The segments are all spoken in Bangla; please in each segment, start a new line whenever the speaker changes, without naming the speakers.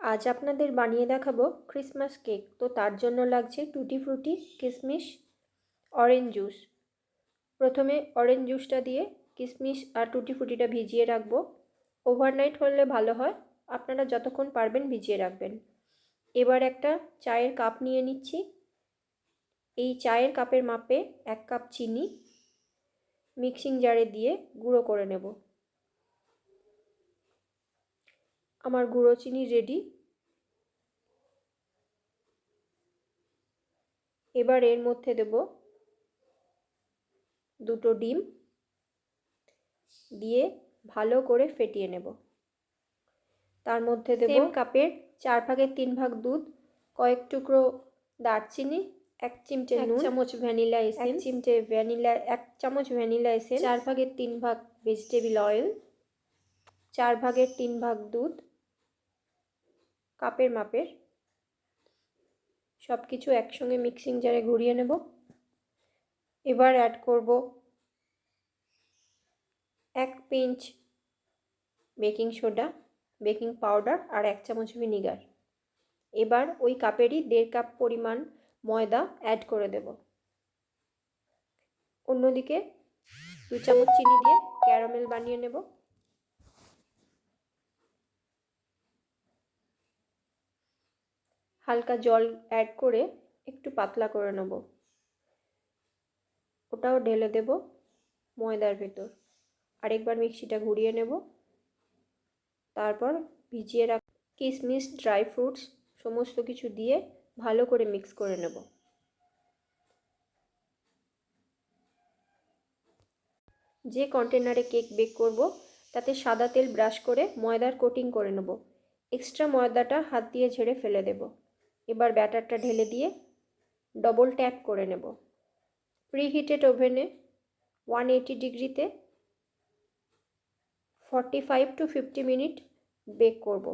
আজ আপনাদের বানিয়ে দেখাবো ক্রিসমাস কেক তো তার জন্য লাগছে টুটি ফ্রুটি কিশমিশ অরেঞ্জ জুস প্রথমে অরেঞ্জ জুসটা দিয়ে কিশমিশ আর টুটি ফ্রুটিটা ভিজিয়ে রাখব। ওভারনাইট হলে ভালো হয়, আপনারা যতক্ষণ পারবেন ভিজিয়ে রাখবেন। এবার একটা চায়ের কাপ নিয়ে নিচ্ছি। এই চায়ের কাপের মাপে এক কাপ চিনি মিক্সিং জারে দিয়ে গুঁড়ো করে নেব। আমার গুঁড়ো চিনি রেডি এবার এর মধ্যে দেব দুটো ডিম দিয়ে ভালো করে ফেটিয়ে নেব। তার মধ্যে দেব কাপের চার ভাগের তিন ভাগ দুধ কয়েক টুকরো দারচিনি এক চিমটে নুন চামচ ভ্যানিলা এসেন্স এক চিমটে ভ্যানিলা এক চামচ ভ্যানিলা এসেন্স চার ভাগের তিন ভাগ ভেজিটেবল অয়েল চার ভাগের তিন ভাগ দুধ কাপের মাপের। সব কিছু একসঙ্গে মিক্সিং জারে ঘুরিয়ে নেব। এবার অ্যাড করব এক pinch baking soda baking powder আর এক চামচ ভিনিগার এবার ওই কাপেরই দেড় কাপ পরিমাণ ময়দা অ্যাড করে দেব। অন্যদিকে দু চামচ চিনি দিয়ে ক্যারামেল বানিয়ে নেব। হালকা জল অ্যাড করে একটু পাতলা করে নেব। ওটাও ঢেলে দেব ময়দার ভেতর। আরেকবার মিক্সিটা ঘুরিয়ে নেব। তারপর ভিজিয়ে রাখ কিশমিশ ড্রাই ফ্রুটস সমস্ত কিছু দিয়ে ভালো করে মিক্স করে নেব। যে কন্টেনারে কেক বেক করব, তাতে সাদা তেল ব্রাশ করে ময়দার কোটিং করে নেব। এক্সট্রা ময়দাটা হাত দিয়ে ঝেড়ে ফেলে দেব। এবার ব্যাটারটা ঢেলে দিয়ে ডবল ট্যাপ করে নেব। প্রিহিটেড ওভেনে ওয়ান এইটি ডিগ্রিতে forty five to fifty minute bake করব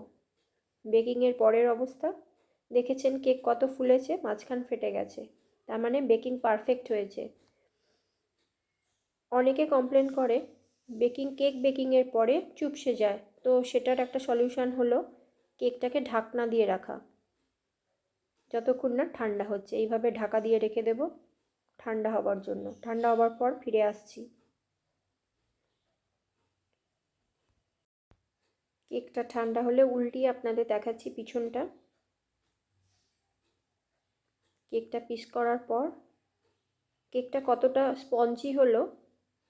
বেকিংয়ের পরের অবস্থা, দেখেছেন কেক কত ফুলেছে, মাঝখান ফেটে গেছে, তার মানে বেকিং পারফেক্ট হয়েছে। অনেকে কমপ্লেন করে বেকিং কেক বেকিংয়ের পরে চুপসে যায়, তো সেটার একটা সলিউশন হলো কেকটাকে ঢাকনা দিয়ে রাখা। যতক্ষণ না ঠান্ডা হচ্ছে। এইভাবে ঢাকা দিয়ে রেখে দেব ঠান্ডা হবার জন্য। ঠান্ডা হবার পর ফিরে আসছি। কেকটা ঠান্ডা হলে উল্টিয়ে আপনাদের দেখাচ্ছি পিছনটা। কেকটা পিস করার পর কেকটা কতটা স্পঞ্জি হলো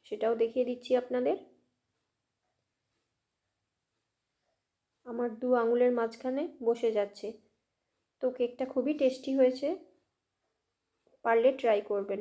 সেটাও দেখিয়ে দিচ্ছি আপনাদের। আমার দু আঙুলের মাঝখানে বসে যাচ্ছে। তো কেকটা খুবই টেস্টি হয়েছে। পারলে ট্রাই করবেন।